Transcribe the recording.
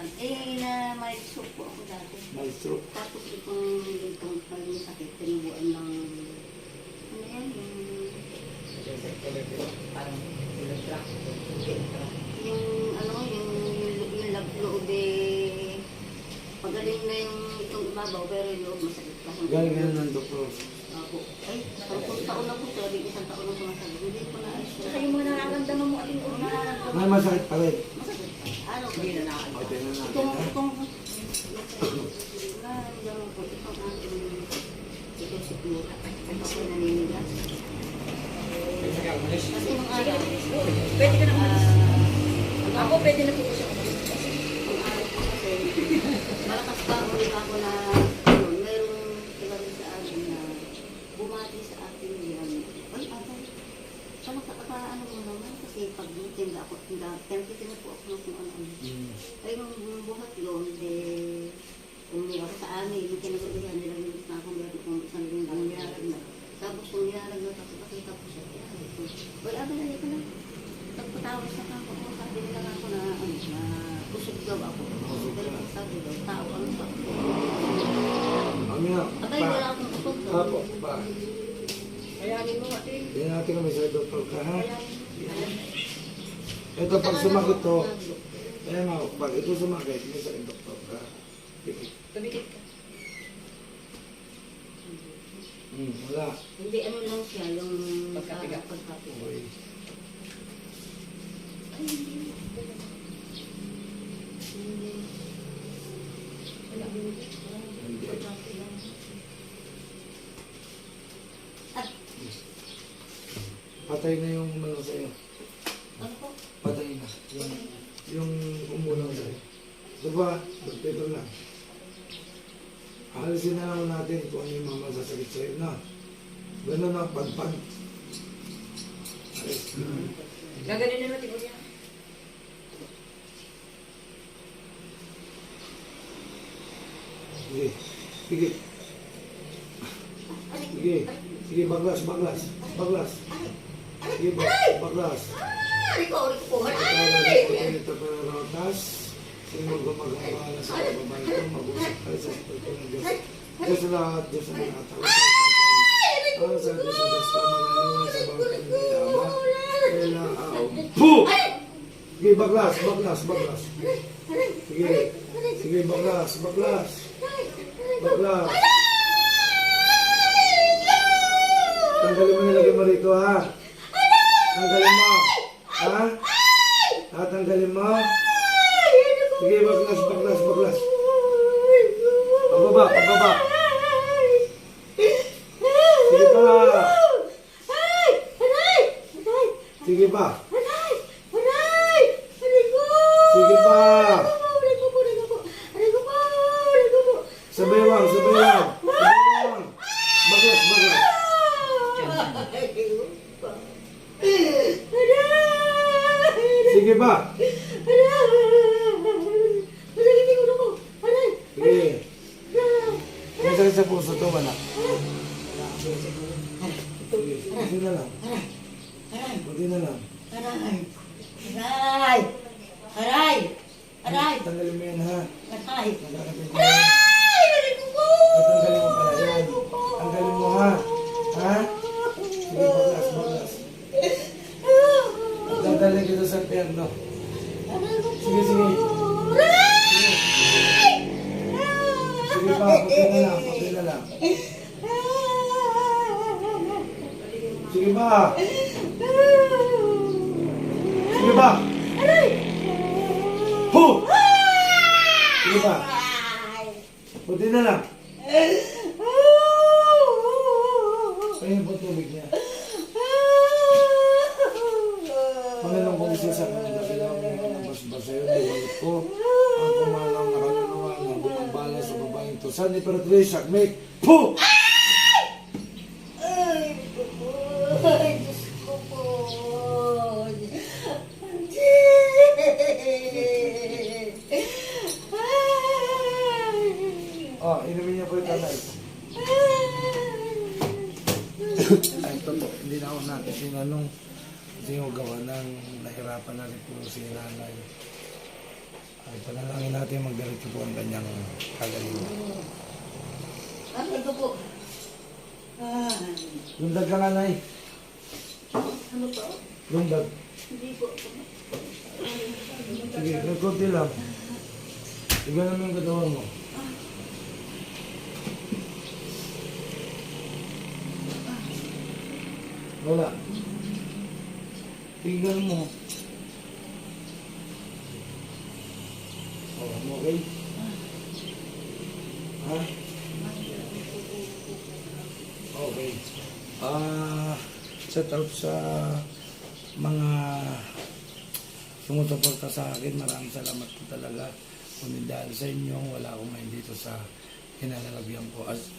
Eh, na may stroke po ako dati. May stroke. Tapos itong itong maling sakit, tinubuan ng, ano yan, yung, Parang yung ano, yung, yung, yung lab loob eh, pagaling na yung itong ibabaw, pero yung loob masakit pa. Galing yan ng doktor. Ako, ay, tatlong taon na po, sabi isang taon na sumasabi. Hindi ko na. Saka yung mga nararamdaman mo ating una. nararamdaman, May masakit pa rin. masakit. Ano ba? Hindi na nakakita. Pwede ka na umalis. ah, Ako pwede na po siya umalis. malakas pa ulit ako na, ano, merong iba rin sa akin na bumati sa akin yan. Ay, abay, siya nakakapa, ano mo naman, kasi pag tinda ako, tinda, tinda po ako ng kung ano-ano. Hmm. Ay, nung buhat yun, eh, umuwi ako sa amin, yung kinagabihan nila yung na ako meron kong isang linggang nilalag na. Tapos yung nilalag na tapos nakita ko siya, kaya ito. Well, abay, na ko na. Nagpatawas na ako, kung sabi nila ako na, ano, na kusog daw ako. Pero ang sabi daw, tao ang sabi ko. Kami na. Abay, wala akong kusog daw. Apo, pa. Kayanin mo natin kami sa doktor ka, ha? Ito, pag sumakit to, ayan nga, pag ito sumakit, may sa doktor ka. Tumikit ka. Hmm, wala. Hindi, ano lang siya, yung Pagkapiga. ah, pagkapiga. Hindi. Hindi. Wala. Hindi. Pagkapiga. At, Patay na yung ano sa'yo. ano po? Patay na. Yung, yung umulang sa'yo. Diba? Dagdagan lang. Alisin na lang natin kung ano yung mga masasakit sa'yo na. Ganun na, pagpag. Alis. Gaganin na natin ulit. Sige. Sige. Sige. Sige, baglas, baglas. Baglas. Sige, bag- baglas. Ay, ko, ulit ko. Ito para rotas. Sino gumagawa na sa babae ito, mag-usap tayo sa Espiritu ng Diyos. Diyos lahat, Diyos sa mga tao. Para sa Diyos sa Diyos na mga luwa sa bangkang ng Ama. Kaya ao. Pu! Sige, baglas, baglas, baglas. Sige, sige, baglas, baglas. Baglas. Tanggalin mo nilagay mo rito, ha? Tanggalin mo. Ha? Tatanggalin mo. Sige, baglas, baglas, baglas. Pagbaba, pagbaba. Sige pa. Sige pa. Sige pa. Sabaywang, sabaywang. Sabaywang. Baglas, baglas. Sige pa. Sige. Sakit sa puso to, wala. Buti na lang. Buti na lang. Aray! Aray! Aray! Tanggalin mo yan, ha? Aray! Nakakapit mo yan. Tatanggalin mo Sige pa. Sige pa. Hu! Sige pa. Puti na lang. Ayun po tubig niya. Panginoon kong isa sa mga dakilang basbasa yun, iwalit ko babaeng to. San ni Patricia, make po! Oh, inumin niya po. Ay, po, hindi na ako natin sinanong kasi yung gawa ng nahirapan na rin po si nanay. Ay, panalangin natin magdiretso po ang kanyang kagalingan. Ano ito po? Ah, Lundag ka nga, Nay. ano po? Lundag. Hindi po. Sige, nagkunti lang. Tignan mo yung katawan mo. Wala. Tingnan mo. Okay? Ha? Okay. Ah, shout out sa mga sumusuporta sa akin. Maraming salamat po talaga. Kung dahil sa inyo, wala akong ngayon dito sa kinalalagyan ko. As,